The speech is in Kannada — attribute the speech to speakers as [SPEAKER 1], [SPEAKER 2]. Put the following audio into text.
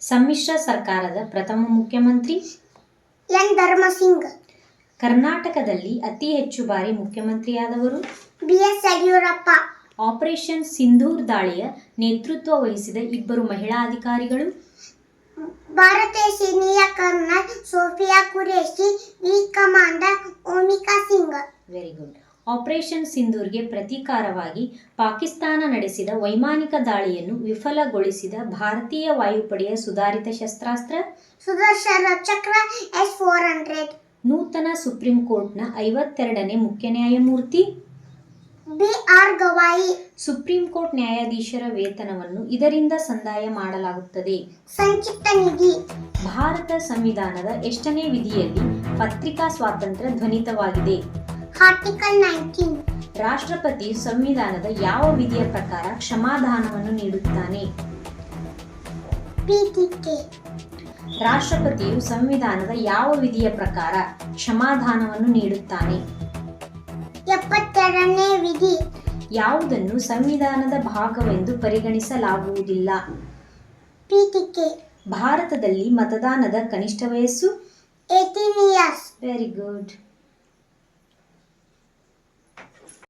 [SPEAKER 1] ಸಮ್ಮಿಶ್ರ ಸರ್ಕಾರದ ಪ್ರಥಮ ಮುಖ್ಯಮಂತ್ರಿ
[SPEAKER 2] ಎನ್ ಧರ್ಮಸಿಂಗ್.
[SPEAKER 1] ಕರ್ನಾಟಕದಲ್ಲಿ ಅತಿ ಹೆಚ್ಚು ಬಾರಿ ಮುಖ್ಯಮಂತ್ರಿಯಾದವರು
[SPEAKER 2] B S Yediyurappa.
[SPEAKER 1] Operation Sindoor ದಾಳಿಯ ನೇತೃತ್ವ ವಹಿಸಿದ ಇಬ್ಬರು ಮಹಿಳಾ ಅಧಿಕಾರಿಗಳು
[SPEAKER 2] ಭಾರತೀಯ ಸೇನೆಯ colonel Sophia Qureshi V commander Vyomika Singh.
[SPEAKER 1] Very good. Operation ಸಿಂಧೂರ್ಗೆ ಪ್ರತೀಕಾರವಾಗಿ ಪಾಕಿಸ್ತಾನ ನಡೆಸಿದ ವೈಮಾನಿಕ ದಾಳಿಯನ್ನು ವಿಫಲಗೊಳಿಸಿದ ಭಾರತೀಯ ವಾಯುಪಡೆಯ ಸುಧಾರಿತ ಶಸ್ತ್ರಾಸ್ತ್ರ
[SPEAKER 2] Sudarshan Chakra S four hundred.
[SPEAKER 1] ನೂತನ ಸುಪ್ರೀಂ ಕೋರ್ಟ್ನ ಐವತ್ತೆರಡನೇ ಮುಖ್ಯ ನ್ಯಾಯಮೂರ್ತಿ
[SPEAKER 2] B R Gavai.
[SPEAKER 1] Supreme court ನ್ಯಾಯಾಧೀಶರ ವೇತನವನ್ನು ಇದರಿಂದ ಸಂದಾಯ ಮಾಡಲಾಗುತ್ತದೆ.
[SPEAKER 2] ಸಂಕ್ಷಿಪ್ತ ನಿಧಿ.
[SPEAKER 1] ಭಾರತ ಸಂವಿಧಾನದ ಎಷ್ಟನೇ ವಿಧಿಯಲ್ಲಿ ಪತ್ರಿಕಾ ಸ್ವಾತಂತ್ರ್ಯ ಧ್ವನಿತವಾಗಿದೆ.
[SPEAKER 2] ಆರ್ಟಿಕಲ್ ನೈನ್ಟೀನ್
[SPEAKER 1] ರಾಷ್ಟ್ರಪತಿ ಸಂವಿಧಾನದ ಯಾವ ವಿಧಿಯ ಪ್ರಕಾರ ಕ್ಷಮಾದಾನವನ್ನು ನೀಡುತ್ತಾನೆ? ರಾಷ್ಟ್ರಪತಿಯು ಸಂವಿಧಾನದ ಯಾವ ವಿಧಿಯ ಪ್ರಕಾರ ಕ್ಷಮಾದಾನವನ್ನು ನೀಡುತ್ತಾನೆ?
[SPEAKER 2] ಎಪ್ಪತ್ತೆರಡನೇ ವಿಧಿ.
[SPEAKER 1] ಯಾವುದನ್ನು ಸಂವಿಧಾನದ ಭಾಗವೆಂದು ಪರಿಗಣಿಸಲಾಗುವುದಿಲ್ಲ? ಭಾರತದಲ್ಲಿ ಮತದಾನದ ಕನಿಷ್ಠ ವಯಸ್ಸು?
[SPEAKER 2] Years
[SPEAKER 1] very good